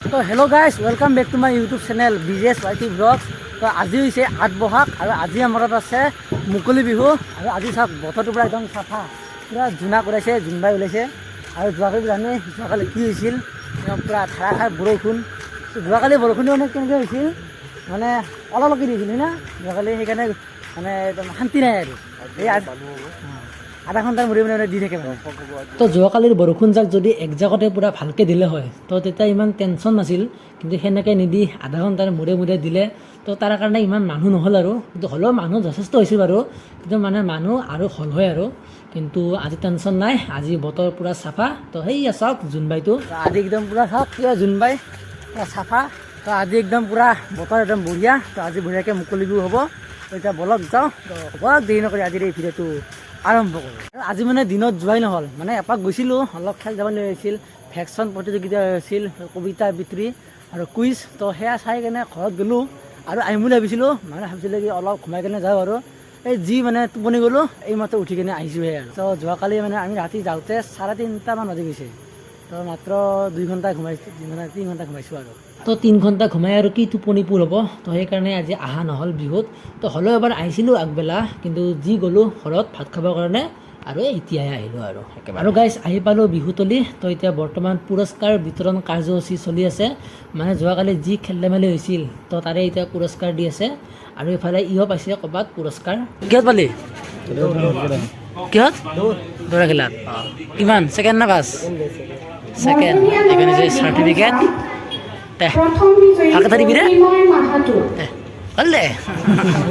তো hello' guys welcome back to my YouTube channel বিজেছ Y T vlogs তো আজি হৈছে আঠ বহাগ আৰু আজি আমাৰ আছে মুকলি বিহু আৰু আজি চাওক, বতৰটো পূৰা একদম চাফা। পূৰা জোনা কৰাইছে জোনবাই ওলাইছে। আৰু যোৱাকালি জানে, যোৱাকালি কি হৈছিল? পূৰা ধাৰাসাৰ বৰষুণ। যোৱাকালি বৰষুণটো মানে কেনেকৈ হৈছিল? মানে অলপকৈ দিছিল না? যোৱাকালি সেইকাৰণে মানে একদম শান্তি নাই আৰু। এই আধা ঘণ্টাৰ মূৰে মূৰে মানে দি থাকে মানে। তো যোৱাকালিৰ বৰষুণজাক যদি এক জাগতে পূৰা ভালকৈ দিলে হয় তো তেতিয়া ইমান টেনশ্যন নাছিল কিন্তু সেনেকৈ নিদি আধা ঘণ্টাৰ মূৰে মূৰে দিলে তো তাৰ কাৰণে ইমান মানুহ নহ'ল আৰু। কিন্তু হ'লেও মানুহ যথেষ্ট হৈছিল বাৰু। কিন্তু মানে মানুহ আৰু হ'ল হয় আৰু। কিন্তু আজি টেনশ্যন নাই আজি বতৰ পূৰা চাফা। তো সেয়া চাওক জোনবাইটো। আজি একদম পূৰা চাওক কিয় জোনবাই পূৰা চাফা। তো আজি একদম পূৰা বতৰ একদম বঢ়িয়া। তো আজি বঢ়িয়াকৈ মুকলি বিহু হ'ব। এতিয়া বলক যাওঁ। বলক দেৰি নকৰি আজিৰ এই ভিডিঅ'টো আৰম্ভ কৰোঁ। আজি মানে দিনত যোৱাই নহ'ল। মানে এপাক গৈছিলোঁ, অলপ খেল যাবলৈ হৈছিল ভেকচন প্ৰতিযোগিতা হৈছিল কবিতা আবৃত্তি আৰু কুইজ। তো সেয়া চাই কেনে ঘৰত গ'লোঁ আৰু আহিম বুলি ভাবিছিলোঁ। মানে ভাবিছিলোঁ কি অলপ ঘুমাই কেনে যাওঁ আৰু। এই যি মানে টোপনি গ'লোঁ এই মাত্ৰ উঠি কেনে আহিছোঁহে আৰু। তো যোৱাকালি মানে আমি ৰাতি যাওঁতে চাৰে তিনিটামান বাজি গৈছে। মাত্ৰ দুই ঘণ্টা ঘুমাইছোঁ মানে তিনি ঘণ্টা ঘুমাইছোঁ আৰু। তো তিনি ঘণ্টা ঘুমাই আৰু কি টোপনি পূৰ হ'ব? তো সেইকাৰণে আজি অহা নহ'ল বিহুত। তো হ'লেও এবাৰ আহিছিলোঁ আগবেলা কিন্তু যি গ'লোঁ ঘৰত ভাত খাবৰ কাৰণে আৰু এতিয়াহে আহিলোঁ আৰু একেবাৰে। আৰু গাইজ আহি পালোঁ বিহুতলি। তো এতিয়া বৰ্তমান পুৰস্কাৰ বিতৰণ কাৰ্যসূচী চলি আছে। মানে যোৱাকালি যি খেল ধেমালি হৈছিল তো তাৰে এতিয়া পুৰস্কাৰ দি আছে। আৰু ইফালে ইও পাইছে ক'ৰবাত পুৰস্কাৰ। কিহত পালি? কিহত? দৌৰা খেলাত। কিমান? ছেকেণ্ড না ফাৰ্ষ্ট সেকেন্ড এখানে যে সাৰ্টিফিকেট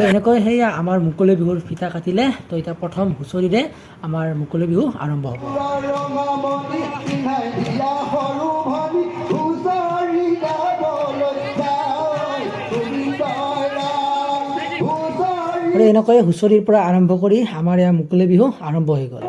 এনেকৈ সেয়া আমাৰ মুকলি বিহুৰ ফিতা কাটিলে তো এতিয়া প্ৰথম হুঁচৰিৰে আমাৰ মুকলি বিহু আৰম্ভ হ'ব। আৰু হুঁচৰিৰ পৰা আৰম্ভ কৰি আমাৰ ইয়াৰ মুকলি বিহু আৰম্ভ হৈ গ'ল।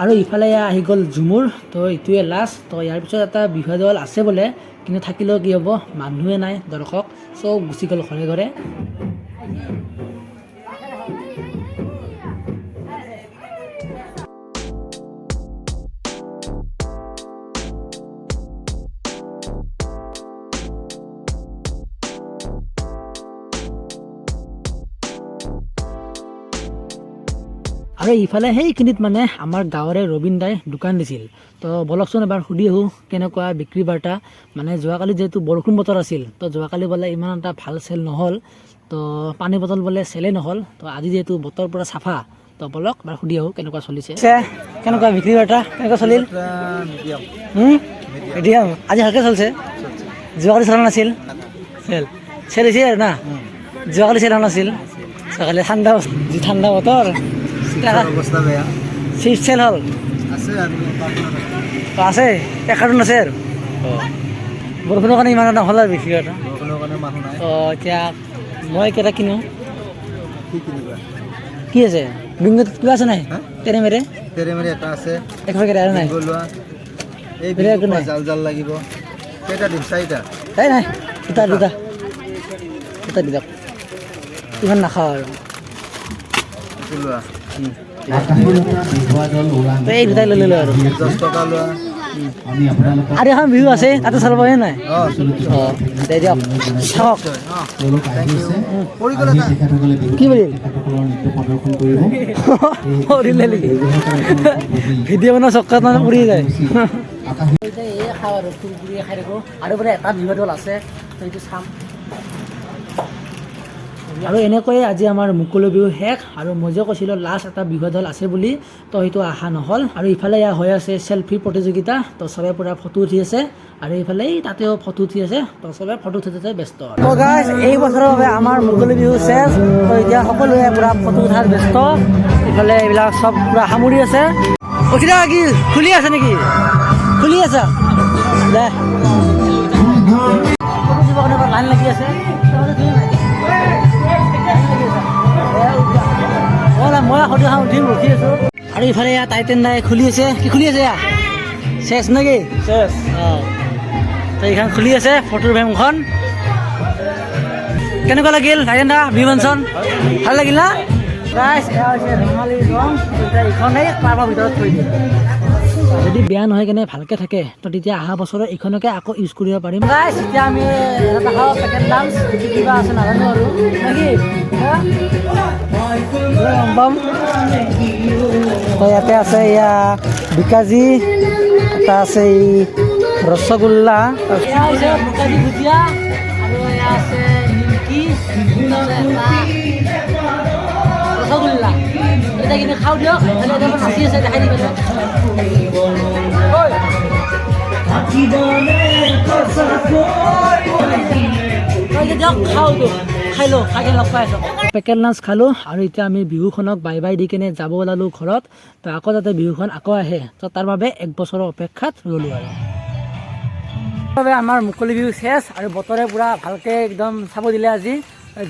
আৰু ইফালে আহি গ'ল ঝুমুৰ তো এইটোৱে লাষ্ট তো ইয়াৰ পিছত এটা বিহু দল আছে বোলে, কিন্তু থাকিলেও কি হ'ব, মানুহে নাই, দৰ্শক। চব গুচি গ'ল ঘৰে ঘৰে। আৰু ইফালে সেইখিনিত মানে আমাৰ গাঁৱৰে ৰবীন দাই দোকান দিছিল। তো বলকচোন এবাৰ সুধি আহোঁ কেনেকুৱা বিক্ৰী বাৰ্তা? মানে যোৱাকালি যিহেতু বৰষুণ বতৰ আছিল তো যোৱাকালি বোলে ইমান এটা ভালো চেল নহ'ল তো পানী বটল বোলে চেলেই নহ'ল তো আজি যিহেতু বতৰ পূৰা চাফা তো বলক এবাৰ সুধি আহোঁ কেনেকুৱা চলিছে। কেনেকুৱা বিক্ৰী বাৰ্তা? কেনেকুৱা চলিল? মিডিয়াম আজি ভালকৈ চলিছে? যোৱাকালি চলা নাছিল? চেল। চেল হৈছে আৰু না? যোৱাকালি চেল হোৱা নাছিল? যোৱাকালি ঠাণ্ডা যি ঠাণ্ডা বতৰ। অৱস্থা বেয়া চেল হ'ল? আছে আছে? এক কাৰ্টুন আছে আৰু বৰষুণৰ কাৰণে ইমান নহ'ল আৰু মানুহ নাই। তো এতিয়া মই কেইটা কিনো? কি কিনিবা? কি আছে? বিংগত কিবা আছে নাই? হা? তেৰে মেৰে তেৰে এটা আছে। এক পেকেট আৰু নাই? এই বেলেগ একো নাই। জাল জাল লাগিব। কেইটা দিম? চাৰিটা? এই নাই। দুটা দুটা। দুটা দি দিয়ক। ইমান নাখাওঁ আৰু। লোৱা। তো এই দুটাই লৈ ল'লোঁ আৰু এখন বিহু আছে তাতে চলাবহে নাই পৰি কি বুলিল কৰিলে নেকি ভিডিঅ' বনোৱা চক্কাত মানে উৰি যায় আৰু বোলে এটা বিহু দল আছে চাম। আৰু এনেকৈয়ে আজি আমাৰ মুকলি বিহু শেষ আৰু মই যে কৈছিলোঁ, লাষ্ট এটা বিহুৱা আছে বুলি তো সেইটো আশা নহ'ল। আৰু ইফালে ইয়াৰ হৈ আছে চেল্ফি প্ৰতিযোগিতা, তো চবে পূৰা ফটো উঠি আছে। আৰু এইফালে তাতেও ফটো উঠি আছে, তো চবে ফটো উঠোতে ব্যস্ত। এই বছৰৰ বাবে আমাৰ মুকলি বিহু শেষ। তো এতিয়া সকলোৱে পূৰা ফটো উঠাত ব্যস্ত। ইফালে এইবিলাক চব পূৰা সামৰি আছে। উঠিলা কি? খুলি আছে নেকি? খুলি আছে? দে। লাইন লাগি আছে। ইফালে ইয়াত টাইটেন নাই খুলি আছে। কি খুলি আছে ইয়াত? চেচ নেকি? চেচ অঁ। তো এইখন খুলি আছে ফটোৰ ফ্ৰেমখন। কেনেকুৱা লাগিল টাইটেন দা বিমঞ্চন ভালো লাগিল না? প্ৰাইচ এয়া হৈছে ৰঙালী ৰং এতিয়া এইখনেই কাৰোবাৰ ভিতৰত থৈ দিয়ে যদি বেয়া নহয় কেনে ভালকৈ থাকে তো তেতিয়া অহা বছৰত এইখনকে আকৌ ইউজ কৰিব পাৰিম। এতিয়া আমি কিবা আছে নাজানো আৰু। নেকি? গম পাম ইয়াতে আছে এয়া বিকাজী এটা আছে এই ৰসগোল্লা। বিকাজী ভুজিয়া আৰু এয়া আছে নিমকি ৰসগোল্লা। এতিয়া কিন্তু খাওঁ দিয়ক এটাৰ পৰা নাচি আছে দেখাই দিবা দিয়ক। ঐ। তই এতিয়া দিয়ক খাওঁ দিয়ক খাই লওঁ খাই লগ পাই আছোঁ পেকেট লাঞ্চ খালোঁ আৰু এতিয়া আমি বিহুখনক বাই বাই দি কিনে যাব ওলালোঁ ঘৰত। তো আকৌ যাতে বিহুখন আকৌ আহে। তো তাৰ বাবে এক বছৰৰ অপেক্ষাত ৰ'লোঁ আৰু। বাবে আমাৰ মুকলি বিহু চেচ আৰু বতৰে পূৰা ভালকৈ একদম চাব দিলে আজি।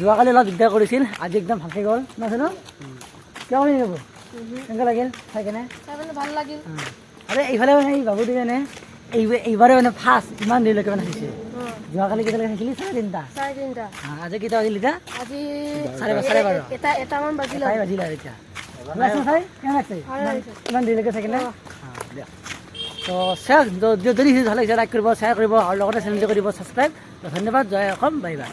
যোৱাকালি অলপ দিগদাৰ কৰিছিল আজি একদম ভালকৈ গ'ল। নহয় ন কিয় কৰি যাব কেনেকুৱা লাগিল চাই কেনে ভালো লাগিল। আৰে এইফালে মানে এই বাবু মানে এই এইবাৰে মানে ফাৰ্ষ্ট ইমান দেৰিলৈকে মানে হৈছে যোৱাকালি কেতিয়ালৈকে থাকিলি চাৰে তিনিটা? চাৰে তিনিটা। আজি কেইটা বাজিল এতিয়া? আজি চাৰে চাৰে বাৰ। এটা এটামান বাজিল চাই বাজিল আৰু এতিয়া। চাই? কেনে লাগিছে? ইমান দেৰিলৈকে থাকিলে তো শ্বেয়াৰ যদি ভালো লাগিছে লাইক কৰিব শ্বেয়াৰ কৰিব আৰু লগতে চেনেলটো কৰিব ছাবস্ক্ৰাইব ধন্যবাদ জয় অসম বাই বাই।